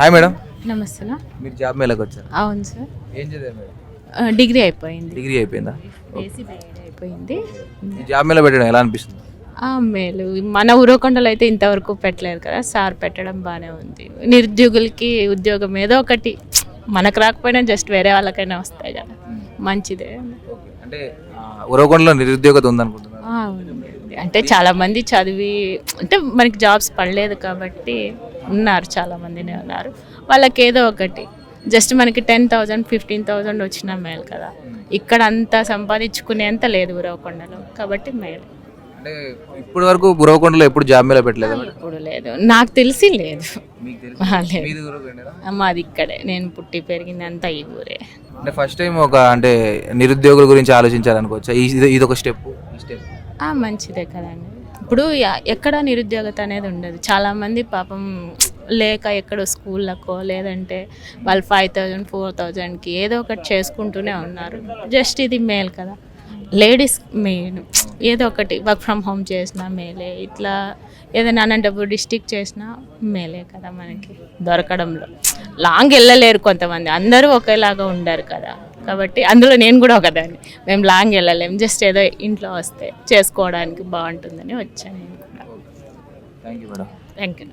Hi madam నమస్తే మీరు job మేళకు వచ్చారు? అవును సార్. ఏం చదివారు మేడం డిగ్రీ అయిపోయింది. డిగ్రీ అయిపోయిందా? బేసి బీఎడ్ అయిపోయింది. ఈ జాబ్ మేళ పెట్టడం ఎలా అనిపిస్తుంది? ఆ, మేలు. మన ఊరకొండలో అయితే ఇంతవరకు పెట్టలేదు కదా. సార్ పెట్టడం బాగానే ఉంది. నిరుద్యోగులకి ఉద్యోగం ఏదో ఒకటి. మనకు రాకపోయినా జస్ట్ వేరే వాళ్ళకైనా వస్తాయి కదా. మంచిదే. ఓకే అంటే ఆ, ఉరవకొండలో నిరుద్యోగత ఉందనుకుంటున్నారు? ఆ, ఉంది. అంటే చాలా మంది చదివి అంటే మనకి జాబ్స్ పడలేదు కాబట్టి ఉన్నారు చాలా మందినే ఉన్నారు. వాళ్ళకి ఏదో ఒకటి. జస్ట్ మనకి టెన్ థౌజండ్ ఫిఫ్టీన్ థౌజండ్ వచ్చిన మేలు కదా. ఇక్కడ అంతా సంపాదించుకునేంత లేదు ఉరవకొండలో కాబట్టి మేలు. అంటే ఇప్పటి వరకు ఉరవకొండలో ఎప్పుడు జాబ్ మేళ పెట్టలేదు ఇప్పుడు లేదు. నాకు తెలిసి లేదు. మీది ఇక్కడే. నేను పుట్టి పెరిగింది అంతా ఈ ఊరే. అంటే ఫస్ట్ టైం ఒక అంటే నిరుద్యోగుల గురించి ఆలోచించాలనుకోవచ్చా? ఇది ఒక స్టెప్. మంచిదే కదండి. ఇప్పుడు ఎక్కడ నిరుద్యోగత అనేది ఉండదు. చాలామంది పాపం లేక ఎక్కడో స్కూళ్ళకో లేదంటే వాళ్ళు ఫైవ్ థౌజండ్ ఫోర్ థౌజండ్కి ఏదో ఒకటి చేసుకుంటూనే ఉన్నారు. జస్ట్ ఇది మేల్ కదా. లేడీస్ మెయిన్ ఏదో ఒకటి వర్క్ ఫ్రమ్ హోమ్ చేసినా మేలే. ఇట్లా ఏదైనా అనంతపూర్ డిస్టిక్ చేసినా మేలే కదా మనకి. దొరకడంలో. లాంగ్ వెళ్ళలేరు కొంతమంది. అందరూ ఒకేలాగా ఉండరు కదా. కాబట్టి అందులో నేను కూడా ఒకదాన్ని. మేము లాంగ్ వెళ్ళలేం జస్ట్ ఏదో ఇంట్లో వస్తే చేసుకోవడానికి బాగుంటుందని వచ్చాను నేను కూడా. Thank you madam thank you